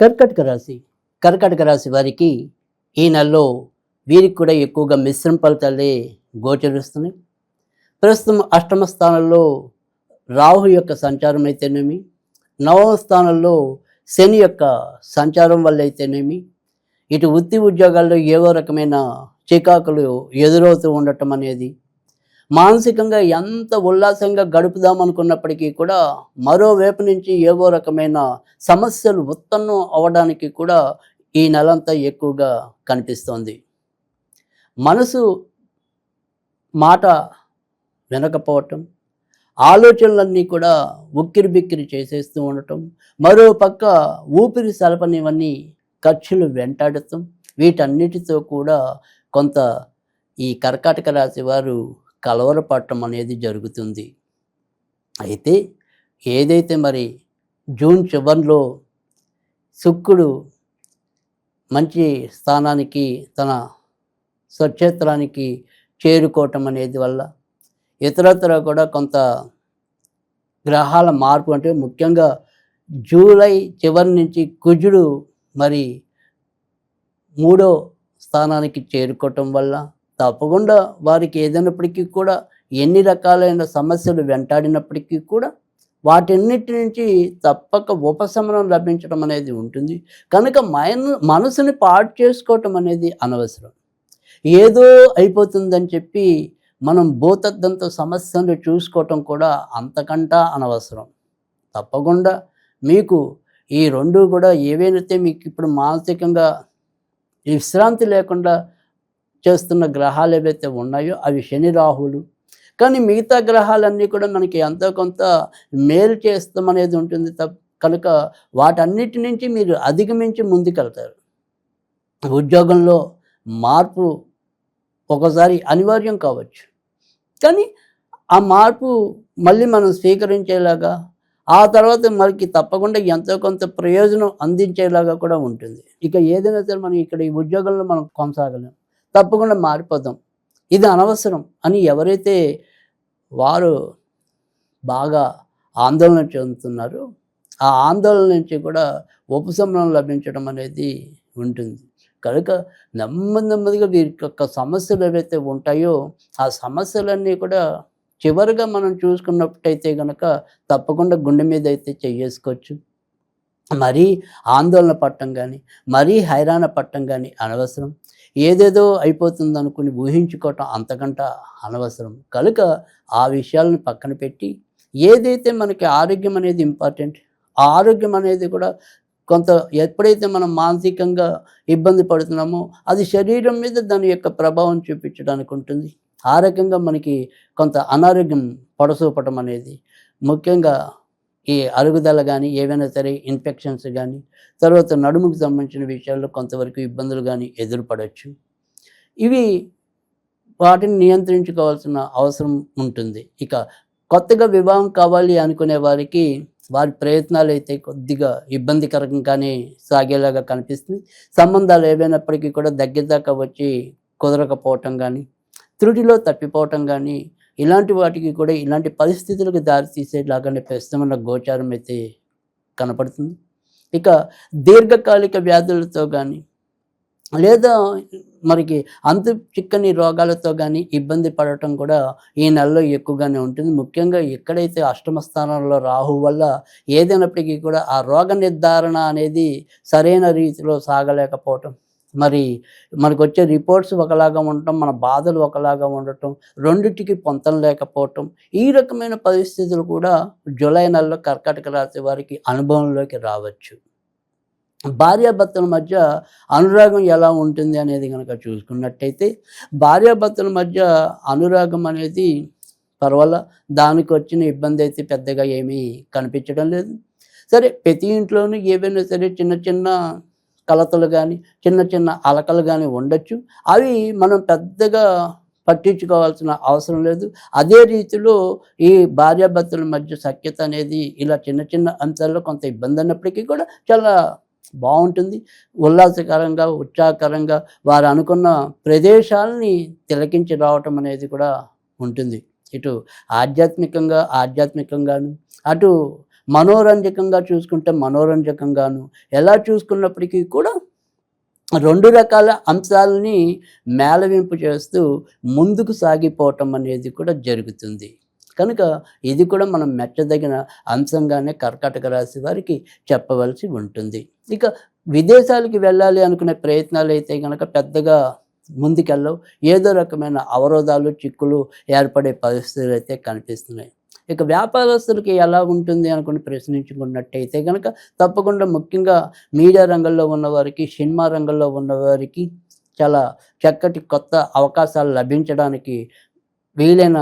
కర్కటక రాశి. కర్కటక రాశి వారికి ఈ నెలలో వీరికి కూడా ఎక్కువగా మిశ్రమ ఫలితాలే గోచరిస్తున్నాయి. ప్రస్తుతం అష్టమ స్థానంలో రాహు యొక్క సంచారం అయితేనేమి నవమ స్థానంలో శని యొక్క సంచారం వల్ల అయితేనేమి ఇటు వృత్తి ఉద్యోగాల్లో ఏవో రకమైన చికాకులు ఎదురవుతూ ఉండటం అనేది మానసికంగా ఎంత ఉల్లాసంగా గడుపుదాం అనుకున్నప్పటికీ కూడా మరోవైపు నుంచి ఏవో రకమైన సమస్యలు ఉత్పన్నం అవ్వడానికి కూడా ఈ నెలంతా ఎక్కువగా కనిపిస్తోంది. మనసు మాట వినకపోవటం ఆలోచనలన్నీ కూడా ఉక్కిరి బిక్కిరి చేసేస్తూ ఉండటం మరో పక్క ఊపిరి సలపనివన్నీ ఖర్చులు వెంటాడటం వీటన్నిటితో కూడా కొంత ఈ కర్కాటక రాశి వారు కలవరపడటం అనేది జరుగుతుంది. అయితే ఏదైతే మరి జూన్ చివరిలో శుక్రుడు మంచి స్థానానికి తన స్వక్షేత్రానికి చేరుకోవటం అనేది వల్ల ఇతరత్ర కూడా కొంత గ్రహాల మార్పు అంటే ముఖ్యంగా జూలై చివరి నుంచి కుజుడు మరి మూడో స్థానానికి చేరుకోవటం వల్ల తప్పకుండా వారికి ఏదైనప్పటికీ కూడా ఎన్ని రకాలైన సమస్యలు వెంటాడినప్పటికీ కూడా వాటన్నిటి నుంచి తప్పక ఉపశమనం లభించడం అనేది ఉంటుంది. కనుక మన మనసుని పాడు చేసుకోవటం అనేది అనవసరం. ఏదో అయిపోతుందని చెప్పి మనం భూతద్దంతో సమస్యలు చూసుకోవటం కూడా అంతకంటా అనవసరం. తప్పకుండా మీకు ఈ రెండు కూడా ఏవైతే మీకు ఇప్పుడు మానసికంగా విశ్రాంతి లేకుండా చేస్తున్న గ్రహాలు ఏవైతే ఉన్నాయో అవి శని రాహులు. కానీ మిగతా గ్రహాలన్నీ కూడా మనకి ఎంతో కొంత మేలు చేస్తాం అనేది ఉంటుంది తప్ప కనుక వాటన్నిటి నుంచి మీరు అధిగమించి ముందుకెళ్తారు. ఉద్యోగంలో మార్పు ఒకసారి అనివార్యం కావచ్చు. కానీ ఆ మార్పు మళ్ళీ మనం స్వీకరించేలాగా ఆ తర్వాత మనకి తప్పకుండా ఎంతో కొంత ప్రయోజనం అందించేలాగా కూడా ఉంటుంది. ఇక ఏదైనా సరే మనం ఇక్కడ ఈ ఉద్యోగంలో మనం కొనసాగలేం. తప్పకుండా మారిపోదాం ఇది అనవసరం అని ఎవరైతే వారు బాగా ఆందోళన చెందుతున్నారో ఆ ఆందోళన నుంచి కూడా ఉపశమనం లభించడం అనేది ఉంటుంది. కనుక నెమ్మది నెమ్మదిగా వీరి యొక్క సమస్యలు ఏవైతే ఉంటాయో ఆ సమస్యలన్నీ కూడా చివరిగా మనం చూసుకున్నట్టయితే కనుక తప్పకుండా గుండె మీద అయితే చెయ్యేసుకోవచ్చు మరీ ఆందోళన పట్టం కానీ మరీ హైరాణ పట్టం కానీ అనవసరం. ఏదేదో అయిపోతుంది అనుకుని ఊహించుకోవటం అంతకంట అనవసరం. కనుక ఆ విషయాలను పక్కన పెట్టి ఏదైతే మనకి ఆరోగ్యం అనేది ఇంపార్టెంట్ ఆ ఆరోగ్యం అనేది కూడా కొంత ఎప్పుడైతే మనం మానసికంగా ఇబ్బంది పడుతున్నామో అది శరీరం మీద దాని యొక్క ప్రభావం చూపించడానికి ఉంటుంది. ఆ రకంగా మనకి కొంత అనారోగ్యం పడసూపటం అనేది ముఖ్యంగా ఈ అరుగుదల కానీ ఏవైనా సరే ఇన్ఫెక్షన్స్ కానీ తర్వాత నడుముకు సంబంధించిన విషయాల్లో కొంతవరకు ఇబ్బందులు కానీ ఎదురుపడవచ్చు ఇవి వాటిని నియంత్రించుకోవాల్సిన అవసరం ఉంటుంది. ఇక కొత్తగా వివాహం కావాలి అనుకునే వారికి వారి ప్రయత్నాలు అయితే కొద్దిగా ఇబ్బందికరంగానే సాగేలాగా కనిపిస్తుంది. సంబంధాలు ఏవైనప్పటికీ కూడా దగ్గర దాకా వచ్చి కుదరకపోవటం కానీ త్రుటిలో తప్పిపోవటం కానీ ఇలాంటి వాటికి కూడా ఇలాంటి పరిస్థితులకు దారితీసేలాగానే ప్రస్తుతమైన గోచారం అయితే కనపడుతుంది. ఇక దీర్ఘకాలిక వ్యాధులతో కానీ లేదా మనకి అంతు చిక్కని రోగాలతో కానీ ఇబ్బంది పడటం కూడా ఈ నెలలో ఎక్కువగానే ఉంటుంది. ముఖ్యంగా ఎక్కడైతే అష్టమ స్థానంలో రాహు వల్ల ఏదైనప్పటికీ కూడా ఆ రోగ నిర్ధారణ అనేది సరైన రీతిలో సాగలేకపోవటం మరి మనకు వచ్చే రిపోర్ట్స్ ఒకలాగా ఉండటం మన బాధలు ఒకలాగా ఉండటం రెండిటికి పొంతం లేకపోవటం ఈ రకమైన పరిస్థితులు కూడా జూలై నెలలో కర్కాటక రాశి వారికి అనుభవంలోకి రావచ్చు. భార్యాభర్తల మధ్య అనురాగం ఎలా ఉంటుంది అనేది కనుక చూసుకున్నట్టయితే భార్యాభర్తల మధ్య అనురాగం అనేది పర్వాల దానికి వచ్చిన ఇబ్బంది అయితే పెద్దగా ఏమీ కనిపించడం లేదు. సరే ప్రతి ఇంట్లోనూ ఏవైనా సరే చిన్న చిన్న కలతలు కానీ చిన్న చిన్న అలకలు కానీ ఉండొచ్చు. అవి మనం పెద్దగా పట్టించుకోవాల్సిన అవసరం లేదు. అదే రీతిలో ఈ భార్యాభర్తల మధ్య సఖ్యత అనేది ఇలా చిన్న చిన్న అంశాల్లో కొంత ఇబ్బంది అన్నప్పటికీ కూడా చాలా బాగుంటుంది. ఉల్లాసకరంగా ఉత్సాహకరంగా వారు అనుకున్న ప్రదేశాలని తిలకించి రావటం అనేది కూడా ఉంటుంది. ఇటు ఆధ్యాత్మికంగా ఆధ్యాత్మికంగాను అటు మనోరంజకంగా చూసుకుంటే మనోరంజకంగాను. ఎలా చూసుకున్నప్పటికీ కూడా రెండు రకాల అంశాలని మేళవింపు చేస్తూ ముందుకు సాగిపోవటం అనేది కూడా జరుగుతుంది. కనుక ఇది కూడా మనం మెచ్చదగిన అంశంగానే కర్కాటక రాశి వారికి చెప్పవలసి ఉంటుంది. ఇక విదేశాలకి వెళ్ళాలి అనుకునే ప్రయత్నాలు అయితే కనుక పెద్దగా ముందుకెళ్ళవు. ఏదో రకమైన అవరోధాలు చిక్కులు ఏర్పడే పరిస్థితులు అయితే కనిపిస్తున్నాయి. ఇక వ్యాపారస్తులకి ఎలా ఉంటుంది అనుకుని ప్రశ్నించుకున్నట్టయితే కనుక తప్పకుండా ముఖ్యంగా మీడియా రంగంలో ఉన్నవారికి సినిమా రంగంలో ఉన్నవారికి చాలా చక్కటి కొత్త అవకాశాలు లభించడానికి వీలైన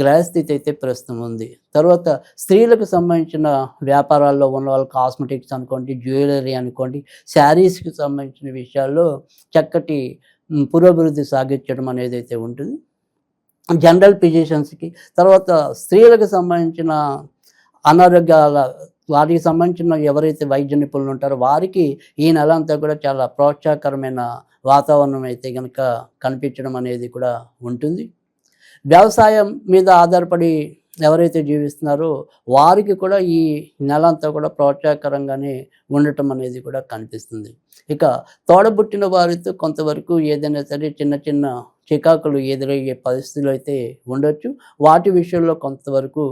గ్రహస్థితి అయితే ప్రస్తుతం ఉంది. తర్వాత స్త్రీలకు సంబంధించిన వ్యాపారాల్లో ఉన్న వాళ్ళు కాస్మెటిక్స్ అనుకోండి జ్యువెలరీ అనుకోండి శారీస్కి సంబంధించిన విషయాల్లో చక్కటి పురోభివృద్ధి సాగించడం అనేది అయితే ఉంటుంది. జనరల్ ఫిజిషియన్స్కి తర్వాత స్త్రీలకు సంబంధించిన అనారోగ్యాల వారికి సంబంధించిన ఎవరైతే వైద్య నిపుణులు ఉంటారో వారికి ఈ నెల అంతా కూడా చాలా ప్రోత్సాహకరమైన వాతావరణం అయితే కనుక కనిపించడం అనేది కూడా ఉంటుంది. వ్యవసాయం మీద ఆధారపడి ఎవరైతే జీవిస్తున్నారో వారికి కూడా ఈ నెల అంతా కూడా ప్రోత్సాహకరంగానే ఉండటం అనేది కూడా కనిపిస్తుంది. ఇక తోడబుట్టిన వారితో కొంతవరకు ఏదైనా సరే చిన్న చిన్న చికాకులు ఎదురయ్యే పరిస్థితులు అయితే ఉండొచ్చు. వాటి విషయంలో కొంతవరకు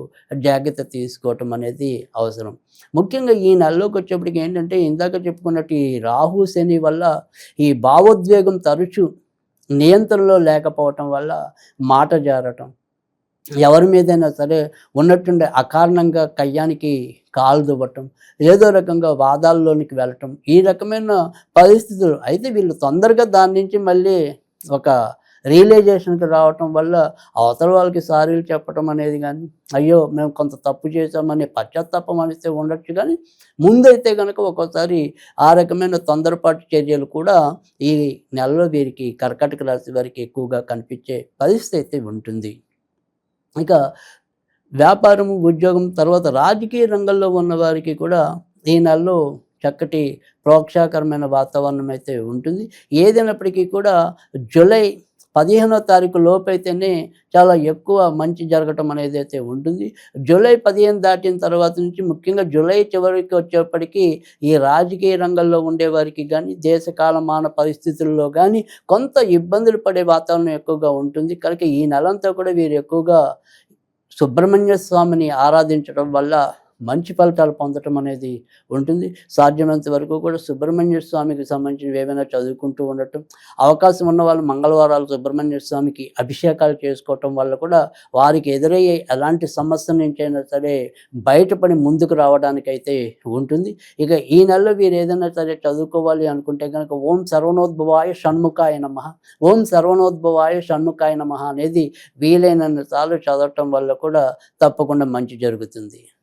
జాగ్రత్త తీసుకోవటం అనేది అవసరం. ముఖ్యంగా ఈ నెలలోకి వచ్చేప్పటికి ఏంటంటే ఇందాక చెప్పుకున్నట్టు ఈ రాహు శని వల్ల ఈ భావోద్వేగం తరచు నియంత్రణలో లేకపోవటం వల్ల మాట జారటం ఎవరి మీదైనా సరే ఉన్నట్టుండే అకారణంగా కయ్యానికి కాలు దువ్వటం ఏదో రకంగా వాదాల్లోనికి వెళ్ళటం ఈ రకమైన పరిస్థితులు. అయితే వీళ్ళు తొందరగా దాని నుంచి మళ్ళీ ఒక రియలైజేషన్కి రావటం వల్ల అవతల వాళ్ళకి సారీలు చెప్పటం అనేది కానీ అయ్యో మేము కొంత తప్పు చేసామనే పశ్చాత్తాపం అనిస్తే ఉండొచ్చు కానీ ముందైతే కనుక ఒక్కోసారి ఆ రకమైన తొందరపాటు చర్యలు కూడా ఈ నెలలో వీరికి కర్కాటక రాశి వారికి ఎక్కువగా కనిపించే పరిస్థితి అయితే ఉంటుంది. ఇక వ్యాపారము ఉద్యోగం తర్వాత రాజకీయ రంగంలో ఉన్న వారికి కూడా ఈ నెలలో చక్కటి ప్రోక్షాకరమైన వాతావరణం అయితే ఉంటుంది. ఏదైనప్పటికీ కూడా జూలై పదిహేనో తారీఖు లోపైతేనే చాలా ఎక్కువ మంచి జరగటం అనేది అయితే ఉంటుంది. జూలై పదిహేను దాటిన తర్వాత నుంచి ముఖ్యంగా జూలై చివరికి వచ్చేప్పటికీ ఈ రాజకీయ రంగంలో ఉండేవారికి కానీ దేశ కాలమాన పరిస్థితుల్లో కానీ కొంత ఇబ్బందులు పడే వాతావరణం ఎక్కువగా ఉంటుంది. కనుక ఈ నెలంతా కూడా వీరు ఎక్కువగా సుబ్రహ్మణ్య స్వామిని ఆరాధించడం వల్ల మంచి ఫలితాలు పొందటం అనేది ఉంటుంది. సాధ్యమైనంత వరకు కూడా సుబ్రహ్మణ్య స్వామికి సంబంధించినవి ఏమైనా చదువుకుంటూ ఉండటం అవకాశం ఉన్న వాళ్ళు మంగళవారాలు సుబ్రహ్మణ్య స్వామికి అభిషేకాలు చేసుకోవటం వల్ల కూడా వారికి ఎదురయ్యే ఎలాంటి సమస్య నుంచైనా సరే బయటపడి ముందుకు రావడానికైతే ఉంటుంది. ఇక ఈ నెలలో వీరు ఏదైనా సరే చదువుకోవాలి అనుకుంటే కనుక ఓం సర్వనోద్భవాయ షణ్ముఖాయ నమ ఓం సర్వనోద్భవాయ షణ్ముఖాయ నమ అనేది వీలైనన్ని సార్లు చదవటం వల్ల కూడా తప్పకుండా మంచి జరుగుతుంది.